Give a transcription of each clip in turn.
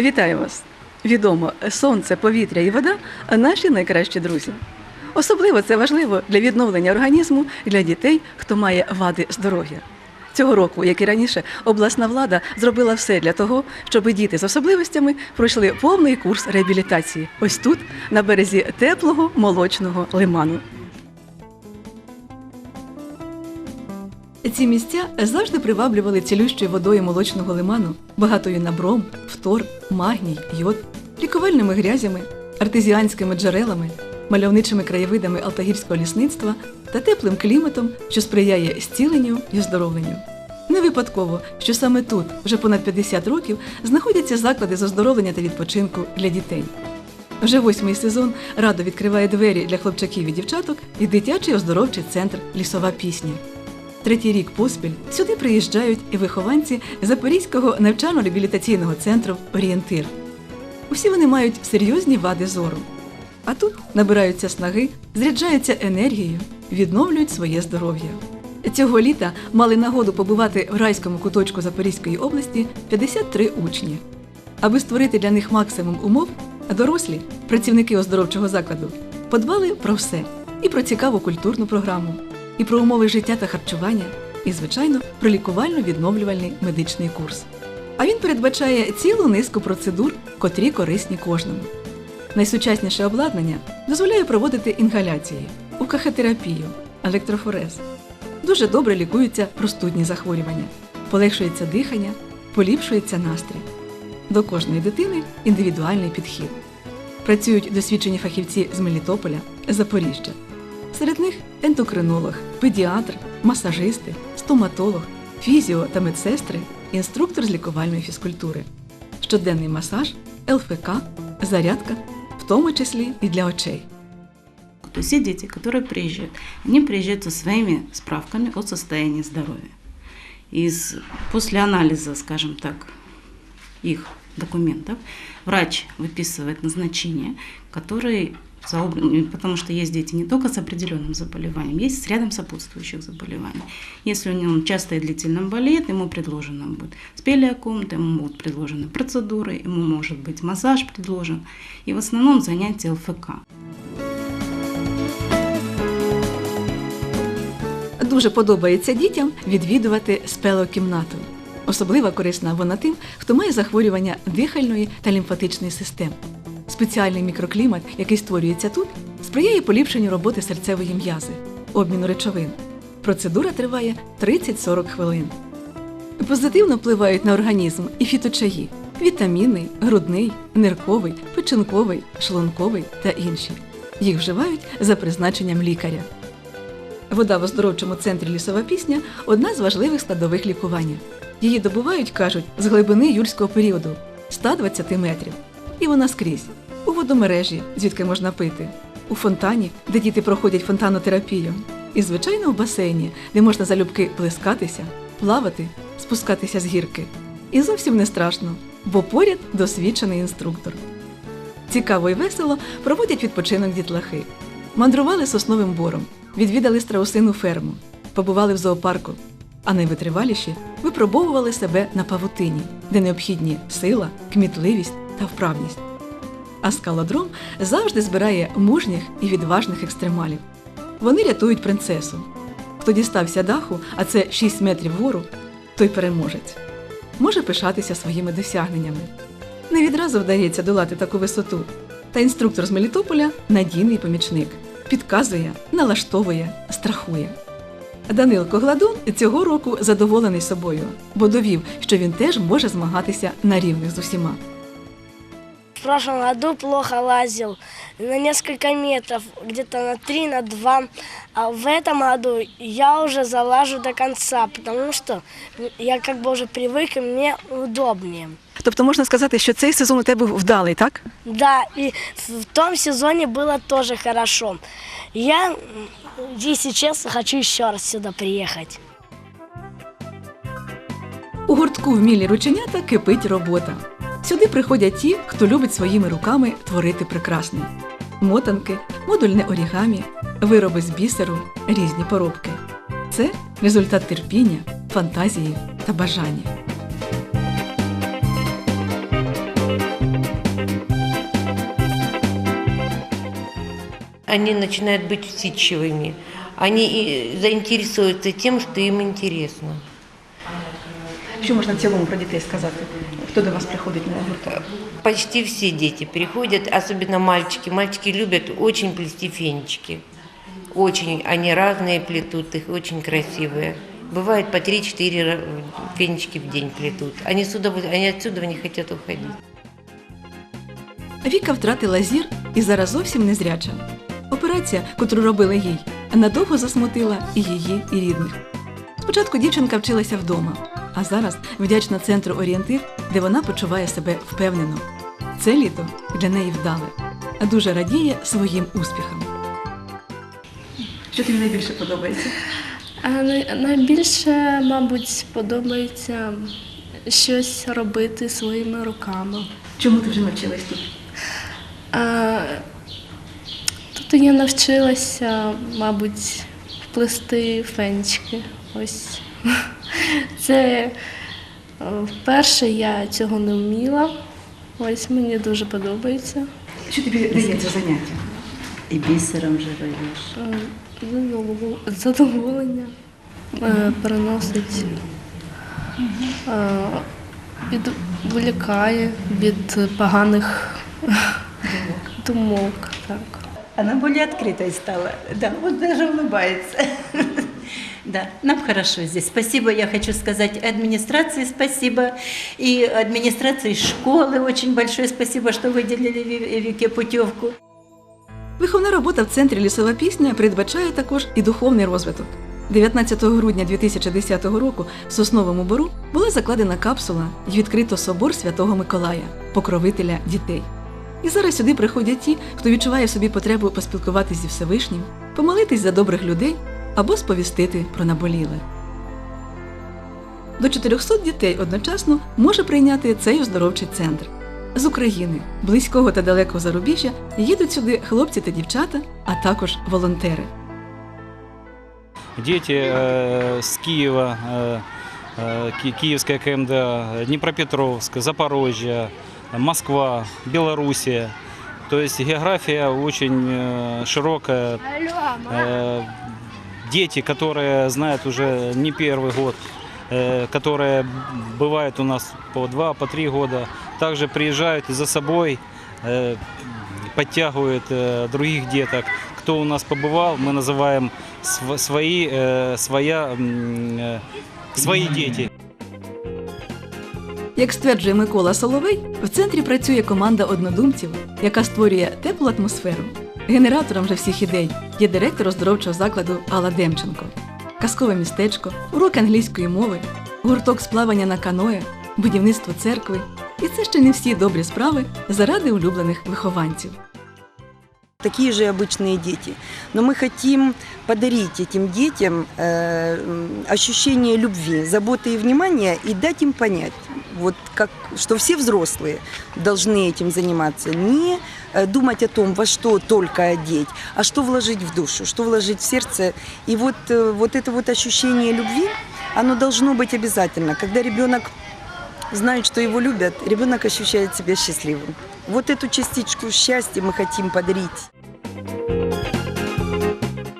Вітаю вас! Відомо, сонце, повітря і вода наші найкращі друзі. Особливо це важливо для відновлення організму для дітей, хто має вади здоров'я. Цього року, як і раніше, обласна влада зробила все для того, щоб діти з особливостями пройшли повний курс реабілітації. Ось тут, на березі теплого молочного лиману. Ці місця завжди приваблювали цілющою водою молочного лиману, багатою на бром, фтор, магній, йод, лікувальними грязями, артезіанськими джерелами, мальовничими краєвидами алтагірського лісництва та теплим кліматом, що сприяє зціленню і оздоровленню. Не випадково, що саме тут, вже понад 50 років, знаходяться заклади з оздоровлення та відпочинку для дітей. Вже восьмий сезон радо відкриває двері для хлопчаків і дівчаток і дитячий оздоровчий центр Лісова пісня. Третій рік поспіль сюди приїжджають і вихованці Запорізького навчально-реабілітаційного центру Орієнтир. Усі вони мають серйозні вади зору. А тут набираються снаги, зряджаються енергією, відновлюють своє здоров'я. Цього літа мали нагоду побувати в райському куточку Запорізької області 53 учні. Аби створити для них максимум умов, дорослі, працівники оздоровчого закладу, подбали про все і про цікаву культурну програму, і про умови життя та харчування, і, звичайно, про лікувально-відновлювальний медичний курс. А він передбачає цілу низку процедур, котрі корисні кожному. Найсучасніше обладнання дозволяє проводити інгаляції, укахотерапію, електрофорез. Дуже добре лікуються простудні захворювання, полегшується дихання, поліпшується настрій. До кожної дитини індивідуальний підхід. Працюють досвідчені фахівці з Мелітополя, Запоріжжя. Серед них ендокринолог, педіатр, масажисти, стоматолог, фізіо та медсестри, інструктор з лікувальної фізкультури, щоденний масаж, ЛФК, зарядка, в тому числі і для очей. То есть все дети, которые приезжают, они приезжают со своими справками о состоянии здоровья. Из, после анализа, скажем так, их документов, врач выписывает назначение, который, заоб- потому что есть дети не только с определенным заболеванием, есть с рядом сопутствующих заболеваний. Если у него часто и длительно болеет, ему предложено будет спелеокомт, ему будут предложены процедуры, ему может быть массаж предложен, и в основном занятия ЛФК. Дуже подобається дітям відвідувати спелокімнату. Особливо корисна вона тим, хто має захворювання дихальної та лімфатичної систем. Спеціальний мікроклімат, який створюється тут, сприяє поліпшенню роботи серцевої м'язи, обміну речовин. Процедура триває 30-40 хвилин. Позитивно впливають на організм і фіточаї вітамінний, грудний, нирковий, печінковий, шлунковий та інші. Їх вживають за призначенням лікаря. Вода в оздоровчому центрі лісова пісня одна з важливих складових лікування. Її добувають, кажуть, з глибини юрського періоду 120 метрів. І вона скрізь у водомережі, звідки можна пити, у фонтані, де діти проходять фонтанотерапію, і, звичайно, в басейні, де можна залюбки плескатися, плавати, спускатися з гірки. І зовсім не страшно, бо поряд досвідчений інструктор. Цікаво і весело проводять відпочинок дітлахи. Мандрували сосновим бором, відвідали страусину ферму, побували в зоопарку, а найвитриваліші випробовували себе на павутині, де необхідні сила, кмітливість та вправність. А скалодром завжди збирає мужніх і відважних екстремалів. Вони рятують принцесу. Хто дістався даху, а це 6 метрів вгору, той переможець. Може пишатися своїми досягненнями. Не відразу вдається долати таку висоту. Та інструктор з Мелітополя надійний помічник. Підказує, налаштовує, страхує. Данилко Гладун цього року задоволений собою, бо довів, що він теж може змагатися на рівних з усіма В прошлом году плохо лазил на несколько метров, где-то на 3, на 2. А в этом году я уже залажу до конца, потому что я как бы уже привык и мне удобнее. Тобто можна сказати, що цей сезон у тебе вдалий, так? Да, и в том сезоне было тоже хорошо. Я, м, если честно, хочу еще раз сюда приехать. У гуртку вмілі рученята кипить робота. Сюди приходять ті, хто любить своїми руками творити прекрасне: мотанки, модульне орігамі, вироби з бісеру, різні поробки. Це результат терпіння, фантазії та бажання. Вони починають бути усидчивыми. Они заинтересуются тим, що їм интересно. Що можна в цілому про дітей сказати? Хто до вас приходить на гурток? Почти все дети приходят, особенно мальчики. Мальчики любят очень плести фенечки. Очень. Они разные плетут, их очень красивые. Бывает по 3-4 ра- фенечки в день плетут. Они, с удовольствием, они отсюда не хотят уходить. Віка втратила зір і зараз зовсім не зряча. Операція, котру робили їй, надовго засмутила і її, і рідних. Спочатку дівчинка вчилася вдома, а зараз вдячна центру орієнтир, де вона почуває себе впевнено. Це літо для неї вдале, а дуже радіє своїм успіхам. Що тобі найбільше подобається? А найбільше, мабуть, подобається щось робити своїми руками. Чому ти вже навчилась тут? А, тут я навчилася, мабуть, плести фенчики. Ось. Це е, вперше я цього не вміла. Ось мені дуже подобається. Що тобі дається заняття? І бісером же робиш. Е, Задоволення е, приносить, е, відволікає від поганих думок. Так. Она более открытой стала. Да, вот даже улыбается. Да, нам хорошо здесь. Спасибо, я хочу сказать администрации спасибо. И администрации школы очень большое спасибо, что выделили Вике путевку. Виховна робота в центрі лісова пісня передбачає також і духовний розвиток. 19 грудня 2010 року в Сосновому Бору була закладена капсула і відкрито собор Святого Миколая, покровителя дітей. І зараз сюди приходять ті, хто відчуває в собі потребу поспілкуватись зі Всевишнім, помолитись за добрих людей або сповістити про наболіле. До 400 дітей одночасно може прийняти цей оздоровчий центр. З України, близького та далекого зарубіжжя їдуть сюди хлопці та дівчата, а також волонтери. Дети э, с Киева, э, э, Ки- Киевская КМДА, Днепропетровск, Запорожье, Москва, Белоруссия. То есть география очень э, широкая. Э, Дети, которые знают уже не первый год, э, которые бывают у нас по два, по три года, также приезжают и за собой э, подтягивают э, других деток. Кто у нас побывал, мы называем св- свои, э, своя, м, э, свои дети. Як стверджує Микола Соловей, в центрі працює команда однодумців, яка створює теплу атмосферу. Генератором же всіх ідей є директор оздоровчого закладу Алла Демченко, казкове містечко, уроки англійської мови, гурток з плавання на каное, будівництво церкви. І це ще не всі добрі справи заради улюблених вихованців. Такие же обычные дети. Но мы хотим подарить этим детям э, ощущение любви, заботы и внимания и дать им понять, вот как, что все взрослые должны этим заниматься. Не э, думать о том, во что только одеть, а что вложить в душу, что вложить в сердце. И вот, э, вот это вот ощущение любви, оно должно быть обязательно. Когда ребенок знает, что его любят, ребенок ощущает себя счастливым. Вот эту частичку счастья мы хотим подарить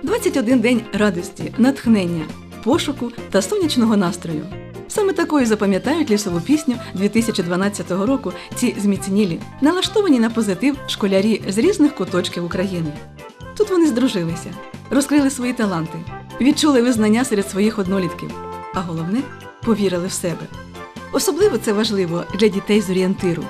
21 день радості, натхнення, пошуку та сонячного настрою. Саме такою запам'ятають лісову пісню 2012 року ці зміцнілі, налаштовані на позитив школярі з різних куточків України. Тут вони здружилися, розкрили свої таланти, відчули визнання серед своїх однолітків, а головне повірили в себе. Особливо це важливо для дітей з орієнтиру.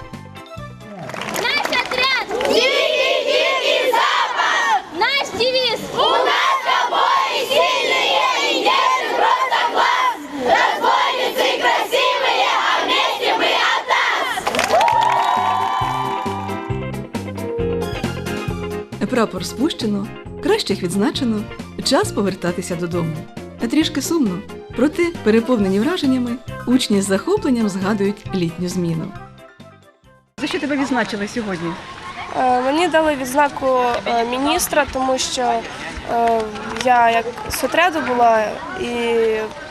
Прапор спущено, кращих відзначено, час повертатися додому. Та трішки сумно, проте, переповнені враженнями, учні з захопленням згадують літню зміну. За що тебе відзначили сьогодні? Е, Мені дали відзнаку е, міністра, тому що е, я як з отряду була і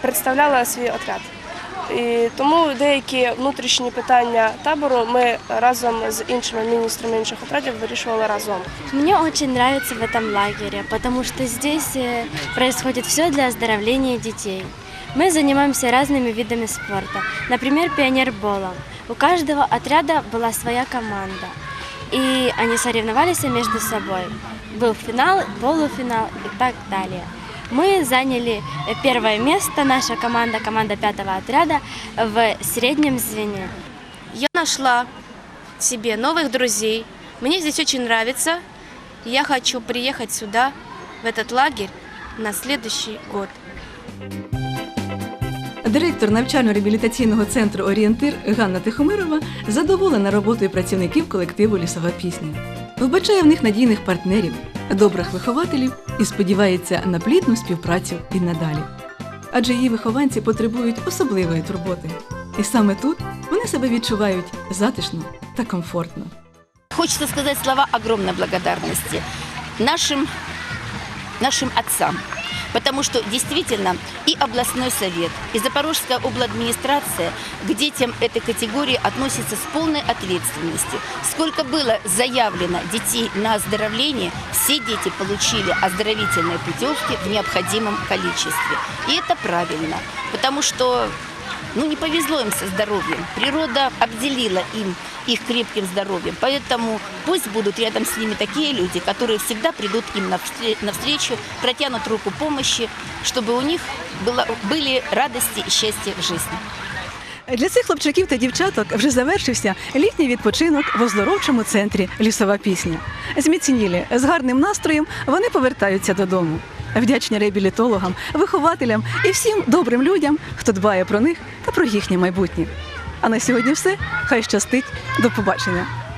представляла свій отряд. І тому деякі внутрішні питання табору ми разом з іншими міністрами інших отрядів вирішували разом. Мне очень нравится в этом лагере, потому что здесь э, происходит все для оздоровления детей. Мы занимаемся разными видами спорта, например, пионерболом. У каждого отряда была своя команда, и они соревновались между собой. Был финал, полуфинал и так далее. Мы заняли э, первое место, наша команда, команда пятого отряда, в среднем звене. Я нашла себе новых друзей. Мне здесь очень нравится. Я хочу приехать сюда, в этот лагерь, на следующий год. Директор навчально-реабілітаційного центру Орієнтир Ганна Тихомирова задоволена роботою працівників колективу Лісова пісня. Вбачає в них надійних партнерів, добрих вихователів і сподівається на плідну співпрацю і надалі. Адже її вихованці потребують особливої турботи. І саме тут вони себе відчувають затишно та комфортно. Хочется сказать слова огромной благодарности нашим, нашим отцам. Потому что действительно и областной совет, и Запорожская обладминистрация к детям этой категории относится с полной ответственностью. Сколько было заявлено детей на оздоровление, все дети получили оздоровительные путевки в необходимом количестве. И это правильно, потому что ну, не повезло им со здоровьем. Природа обделила им их крепким здоровьем. Поэтому пусть будут рядом с ними такие люди, которые всегда придут им навстре- навстречу, протянут руку помощи, чтобы у них было, были радости и счастье в жизни. Для цих хлопчаків та дівчаток вже завершився літній відпочинок в оздоровчому центрі Лісова пісня. Зміцнілі з гарним настроєм вони повертаються додому. Вдячні реабілітологам, вихователям і всім добрим людям, хто дбає про них та про їхнє майбутнє. А на сьогодні все. Хай щастить. До побачення.